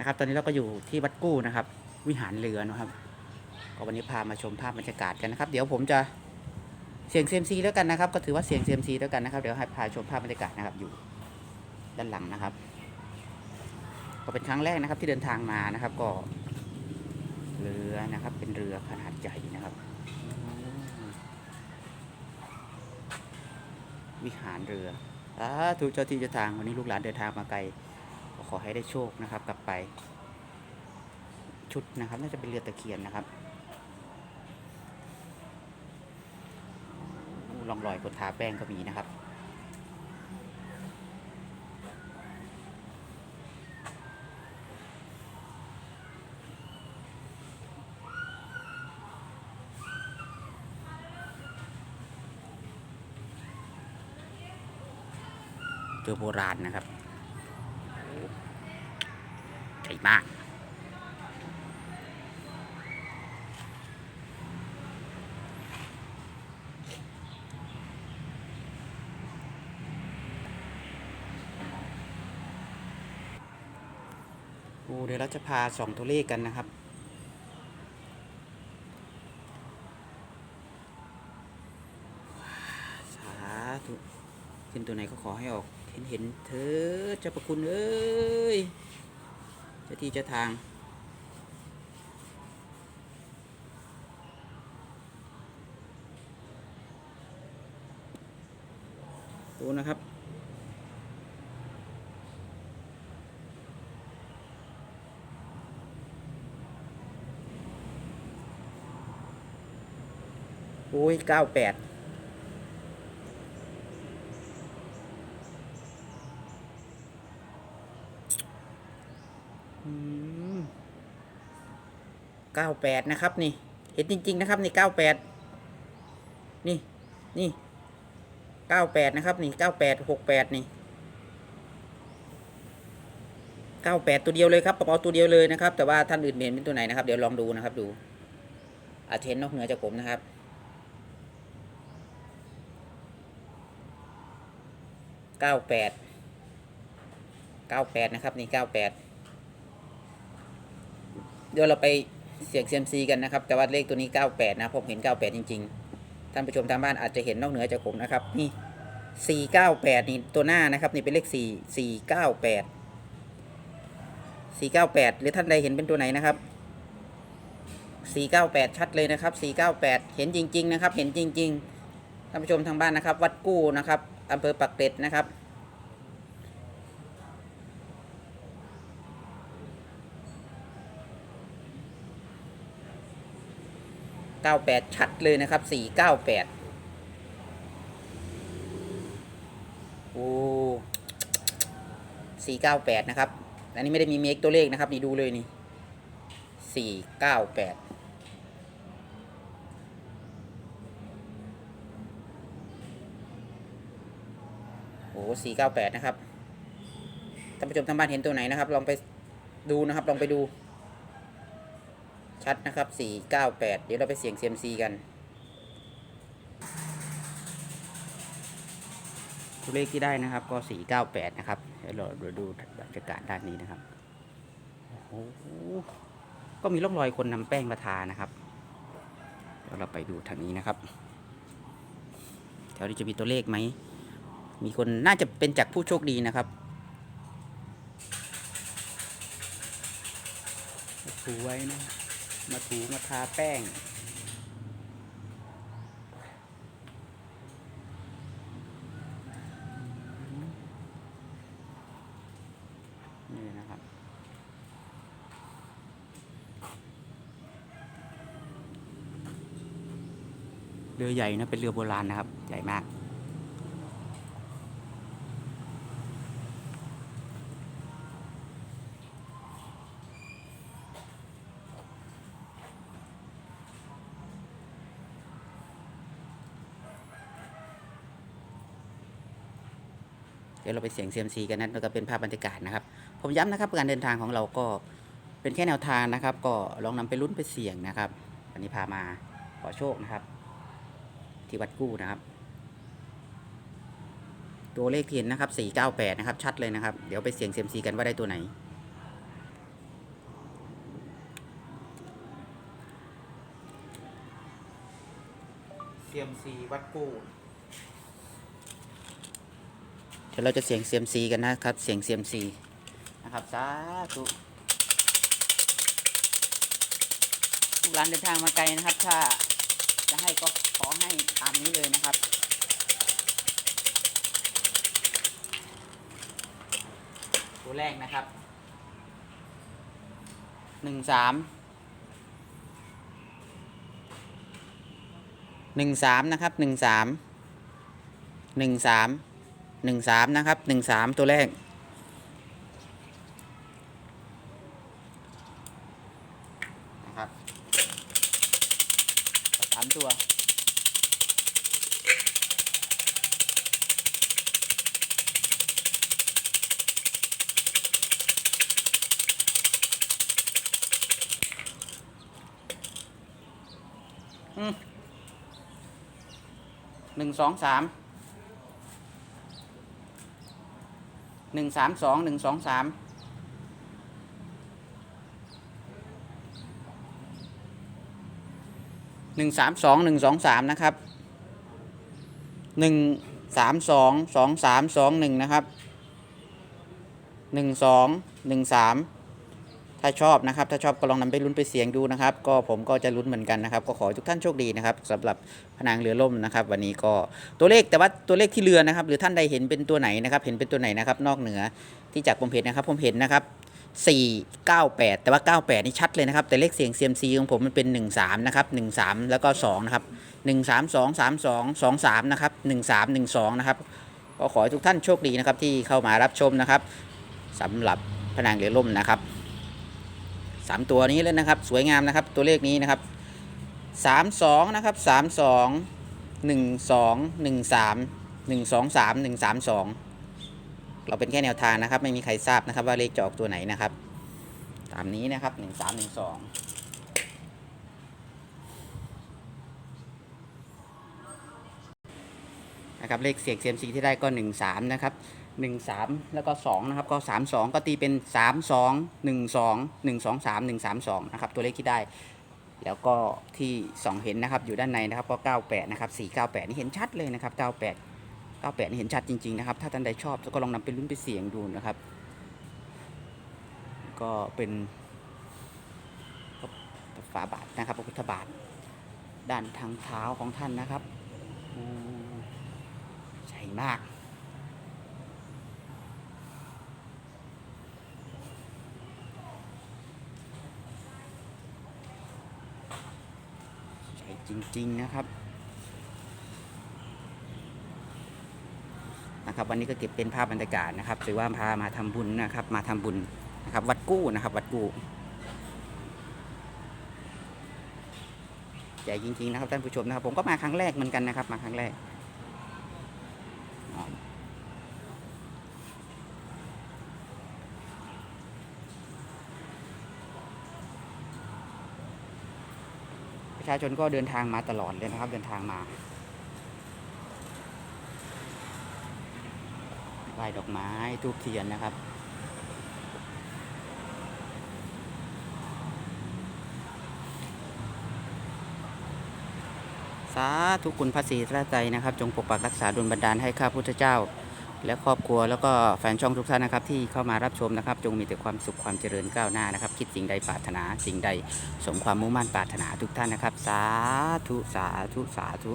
นะครับ ตอนนี้เราก็อยู่ที่วัดกู้นะครับ วิหารเรือนะครับก็วันนี้พามาชมภาพบรรยากาศกันนะครับ เดี๋ยวผมจะเสียงเซียมซีแล้วกันนะครับ ก็ถือว่าเสียงเซียมซีแล้วกันนะครับเดี๋ยวให้พาชมภาพบรรยากาศนะครับอยู่ด้านหลังนะครับ ก็เป็นครั้งแรกนะครับที่เดินทางมานะครับ ก็เรือนะครับ เป็นเรือขนาดใหญ่นะครับ วิหารเรืออ่าถูกเจ้าที่เจ้าทางวันนี้ลูกหลานเดินทางมาไกล ขอให้ได้โชคนะครับ กลับไป ชุดนะครับ น่าจะเป็นเรือตะเคียนนะครับอู้ร่องรอยคนทาแป้งก็มีนะครับเรือโบราณนะครับ ใหญ่มากโอ้เดี๋ยวเราจะพาสองตัวเลขกันนะครับสาธุขึ้นตัวไหนก็ขอให้ออก เห็นเห็นเธอเจ้าประคุณเอ้ย จ้าที่จ้าทาง ดูนะครับ โอ้ยเก้าแปด เก้าแปดนะครับนี่ เห็นจริง ๆ นะครับนี่เก้าแปดนี่นี่เก้าแปดนะครับนี่เก้าแปดหกแปดนี่เก้าแปดตัวเดียวเลยครับกระเป๋าตัวเดียวเลยนะครับ แต่ว่าท่านอื่นเห็นเป็นตัวไหนนะครับ เดี๋ยวลองดูนะครับดูอาเห็นนอกเหนือจากผมนะครับเก้าแปดเก้าแปดนะครับนี่เก้าแปดเดี๋ยวเราไป เสี่ยงเซียมซีกันนะครับ แต่ว่าเลขตัวนี้ 98 นะผมเห็น 98 จริง ๆ ท่านผู้ชมทางบ้านอาจจะเห็นนอกเหนือจากผมนะครับ นี่ 498 นี่ตัวหน้านะครับนี่เป็นเลข 4 498 498 หรือท่านใดเห็นเป็นตัวไหนนะครับ 498 ชัดเลยนะครับ 498 เห็นจริง ๆ นะครับ เห็นจริง ๆ ท่านผู้ชมทางบ้านนะครับ วัดกู้นะครับอำเภอปักเกร็ดนะครับ 98 ชัดเลยนะครับ 498 โอ้498 นะครับ อันนี้ไม่ได้มีเมคตัวเลขนะครับ นี่ดูเลยนี่ 498โอ้498นะครับ ท่านผู้ชมทางบ้านเห็นตัวไหนนะครับ ลองไปดูนะครับ ลองไปดู ชัดนะครับ 498 เดี๋ยวเราไปเสี่ยง CMC กันตัวเลขที่ได้นะครับก็ 498 นะครับเดี๋ยวเราดูบรรยากาศด้านนี้นะครับโอ้โหก็มีร่องรอยคนนำแป้งมาทานะครับเดี๋ยวเราไปดูทางนี้นะครับแถวนี้จะมีตัวเลขไหม มีคนน่าจะเป็นจากผู้โชคดีนะครับถูไว้นะ มาถูมาทาแป้ง นี่นะครับ เรือใหญ่นะเป็นเรือโบราณนะครับ ใหญ่มาก เดี๋ยวเราไปเสียงเซียมซีกันนั้นก็เป็นภาพบรรยากาศนะครับ ผมย้ำนะครับการเดินทางของเราก็เป็นแค่แนวทางนะครับ ก็ลองนำไปลุ้นไปเสี่ยงนะครับวันนี้พามาขอโชคนะครับ ที่วัดกู้นะครับ ตัวเลขเทียนนะครับสี่เก้าแปดนะครับ ชัดเลยนะครับ เดี๋ยวไปเสียงเซียมซีกันว่าได้ตัวไหนเซียมซีวัดกู้ ดี๋ยวเราจะเสียงเซียมซีกันนะครับ เสียงเซียมซีนะครับสาธุลูกหลานเดินทางมาไกลนะครับ ถ้าจะให้ก็ขอให้ตามนี้เลยนะครับตัวแรกนะครับหนึ่งสามหนึ่งสามนะครับหนึ่งสามหนึ่งสาม หนึ่งสามนะครับหนึ่งสามตัวแรก นะครับสามตัวอืมหนึ่งสองสาม หนึ่งสามสองหนึ่งสองสามหนึ่งสามสองหนึ่งสองสามนะครับหนึ่งสามสองสองสามสองหนึ่งนะครับหนึ่งสองหนึ่งสาม ถ้าชอบนะครับ ถ้าชอบก็ลองนำไปลุ้นไปเสียงดูนะครับ ก็ผมก็จะลุ้นเหมือนกันนะครับ ก็ขอทุกท่านโชคดีนะครับสำหรับพนางเรือล่มนะครับ วันนี้ก็ตัวเลขแต่ว่าตัวเลขที่เรือนะครับ หรือท่านใดเห็นเป็นตัวไหนนะครับ เห็นเป็นตัวไหนนะครับ นอกเหนือที่จากผมเห็นนะครับ ผมเห็นนะครับ498 แต่ว่า 98 นี่ชัดเลยนะครับ แต่เลขเสียง CMC ของผมมันเป็น 13 นะครับ 13 แล้วก็ 2 นะครับ 132 32 23 นะครับ 13 12 นะครับ ก็ขอให้ทุกท่านโชคดีนะครับที่เข้ามารับชมนะครับสำหรับพนางเรือล่มนะครับ 3 ตัวนี้เลยนะครับ สวยงามนะครับ ตัวเลขนี้นะครับ32นะครับ32 12 13 123 132 เราเป็นแค่แนวทางนะครับ ไม่มีใครทราบนะครับว่าเลขจะออกตัวไหนนะครับ ตามนี้นะครับหนึ่งสามหนึ่งสองนะครับเลขเสียงเซียมซีที่ได้ก็หนึ่งสามนะครับ หนึ่งสามแล้วก็สองนะครับ ก็สามสองก็ตีเป็นสามสองหนึ่งสองหนึ่งสองสามหนึ่งสามสองนะครับ ตัวเลขที่ได้ แล้วก็ที่สองเห็นนะครับ อยู่ด้านในนะครับ ก็เก้าแปดนะครับสี่เก้าแปดนี่เห็นชัดเลยนะครับเก้าแปด98 นี่เห็นชัดจริง ๆ นะครับ ถ้าท่านใดชอบก็ลองนำไปลุ้นไปเสี่ยงดูนะครับ ก็เป็นฝาบาทนะครับพระพุทธบาท ด้านทางเท้าของท่านนะครับใหญ่มาก จริง ๆ นะครับ นะครับ วันนี้ก็เก็บเป็นภาพบรรยากาศนะครับถือว่าพามาทำบุญนะครับ มาทำบุญนะครับ วัดกู้นะครับ วัดกู้ใหญ่จริง ๆ นะครับท่านผู้ชมนะครับ ผมก็มาครั้งแรกเหมือนกันนะครับ มาครั้งแรก ประชาชนก็เดินทางมาตลอดเลยนะครับ เดินทางมาไหว้ดอกไม้ทูบเทียนนะครับสาธุคุณพระศรีพระใจนะครับ จงปกปักรักษาดลบันดาลให้ข้าพุทธเจ้า และครอบครัวแล้วก็แฟนช่องทุกท่านนะครับที่เข้ามารับชมนะครับ จงมีแต่ความสุขความเจริญก้าวหน้านะครับ คิดสิ่งใดปรารถนาสิ่งใดสมความมุ่งมั่นปรารถนาทุกท่านนะครับ สาธุสาธุสาธุ